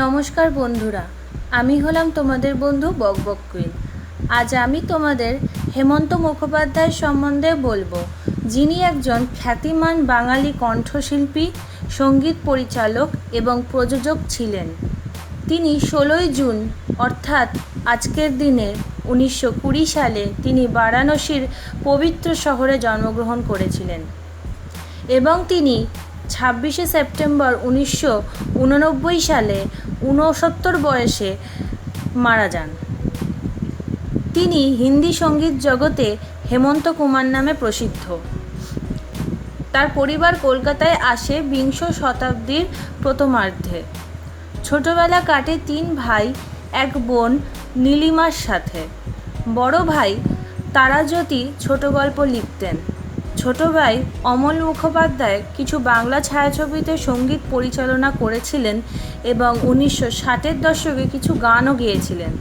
নমস্কার বন্ধুরা, আমি হলাম তোমাদের বন্ধু বকবক কুইন আজ আমি তোমাদের হেমন্ত মুখোপাধ্যায় সম্বন্ধে বলব, যিনি একজন খ্যাতিমান বাঙালি কণ্ঠশিল্পী, সংগীত পরিচালক এবং প্রযোজক ছিলেন। তিনি ষোলোই জুন, অর্থাৎ আজকের দিনে উনিশশো কুড়ি সালে তিনি বারাণসীর পবিত্র শহরে জন্মগ্রহণ করেছিলেন এবং তিনি ছাব্বিশে সেপ্টেম্বর উনিশশো উননব্বই সালে ঊনসত্তর বয়সে মারা যান। তিনি হিন্দি সংগীত জগতে হেমন্ত কুমার নামে প্রসিদ্ধ। তার পরিবার কলকাতায় আসে বিংশ শতাব্দীর প্রথমার্ধে। ছোটবেলা কাটে তিন ভাই, এক বোন, নীলিমার সাথে। বড় ভাই তারাজ্যোতি ছোট গল্প লিখতেন। ছোট ভাই অমল মুখোপাধ্যায় কিছু বাংলা ছায়াছবিতে সংগীত পরিচালনা করেছিলেন এবং উনিশশো ষাটের দশকে কিছু গানও গেয়েছিলেন।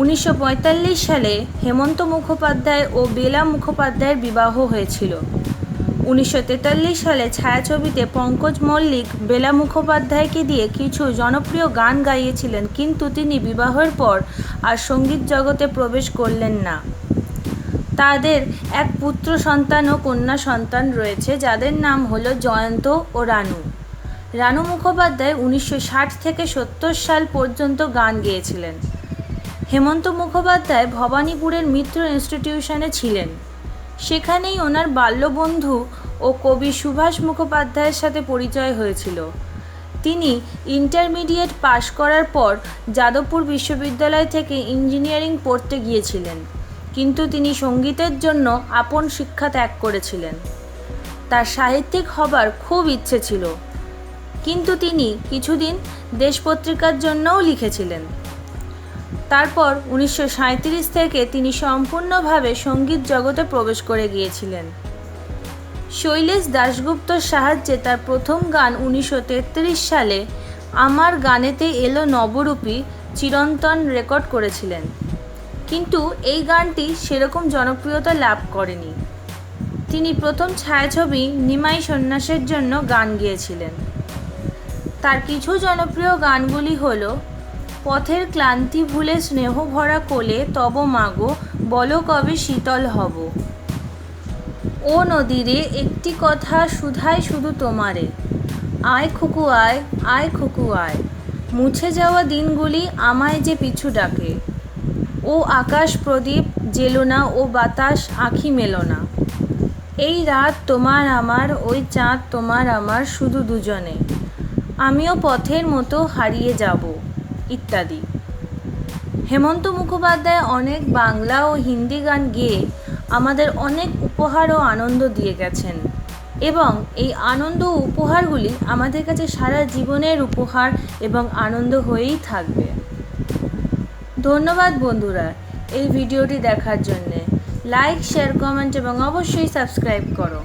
উনিশশো পঁয়তাল্লিশ সালে হেমন্ত মুখোপাধ্যায় ও বেলা মুখোপাধ্যায়ের বিবাহ হয়েছিল। উনিশশো তেতাল্লিশ সালে ছায়াছবিতে পঙ্কজ মল্লিক বেলা মুখোপাধ্যায়কে দিয়ে কিছু জনপ্রিয় গান গাইয়েছিলেন, কিন্তু তিনি বিবাহের পর আর সংগীত জগতে প্রবেশ করলেন না। তাদের এক পুত্র সন্তান ও কন্যা সন্তান রয়েছে, যাদের নাম হলো জয়ন্ত ও রানু। রানু মুখোপাধ্যায় উনিশশো ষাট থেকে সত্তর সাল পর্যন্ত গান গেয়েছিলেন। হেমন্ত মুখোপাধ্যায় ভবানীপুরের মিত্র ইনস্টিটিউশনে ছিলেন। সেখানেই ওনার বাল্যবন্ধু ও কবি সুভাষ মুখোপাধ্যায়ের সাথে পরিচয় হয়েছিল। তিনি ইন্টারমিডিয়েট পাশ করার পর যাদবপুর বিশ্ববিদ্যালয় থেকে ইঞ্জিনিয়ারিং পড়তে গিয়েছিলেন। কিন্তু তিনি সঙ্গীতের জন্য আপন শিক্ষা ত্যাগ করেছিলেন। তার সাহিত্যিক হবার খুব ইচ্ছে ছিল। কিন্তু তিনি কিছুদিন দেশ পত্রিকার জন্যও লিখেছিলেন। তারপর উনিশশো সাঁইত্রিশ থেকে তিনি সম্পূর্ণভাবে সংগীত জগতে প্রবেশ করে গিয়েছিলেন। শৈলেশ দাশগুপ্তর সাহায্যে তার প্রথম গান উনিশশো তেত্রিশ সালে আমার গানেতে এলো নবরূপী চিরন্তন রেকর্ড করেছিলেন। কিন্তু এই গানটি সেরকম জনপ্রিয়তা লাভ করেনি। তিনি প্রথম ছায়াছবি নিমাই সন্ন্যাসের জন্য গান গেয়েছিলেন। তার কিছু জনপ্রিয় গানগুলি হল, পথের ক্লান্তি ভুলে স্নেহ ভরা কোলে তব মাগো, বলো কবে শীতল হব। ও নদীরে একটি কথা শুধাই শুধু তোমারে। আয় খুকু আয় আয় খুকু আয়। মুছে যাওয়া দিনগুলি আমায় যে পিছু ডাকে। ও আকাশ প্রদীপ জেলো না, ও বাতাস আঁখি মেলো না। এই রাত তোমার আমার, ওই চাঁদ তোমার আমার শুধু দুজনে। আমিও পথের মতো হারিয়ে যাব, ইত্যাদি। হেমন্ত মুখোপাধ্যায় অনেক বাংলা ও হিন্দি গান গেয়ে আমাদের অনেক উপহার ও আনন্দ দিয়ে গেছেন। এবং এই আনন্দ উপহারগুলি আমাদের কাছে সারা জীবনের উপহার এবং আনন্দ হয়েই থাকবে। ধন্যবাদ বন্ধুরা এই ভিডিওটি দেখার জন্যে। লাইক শেয়ার কমেন্ট এবং অবশ্যই সাবস্ক্রাইব করো।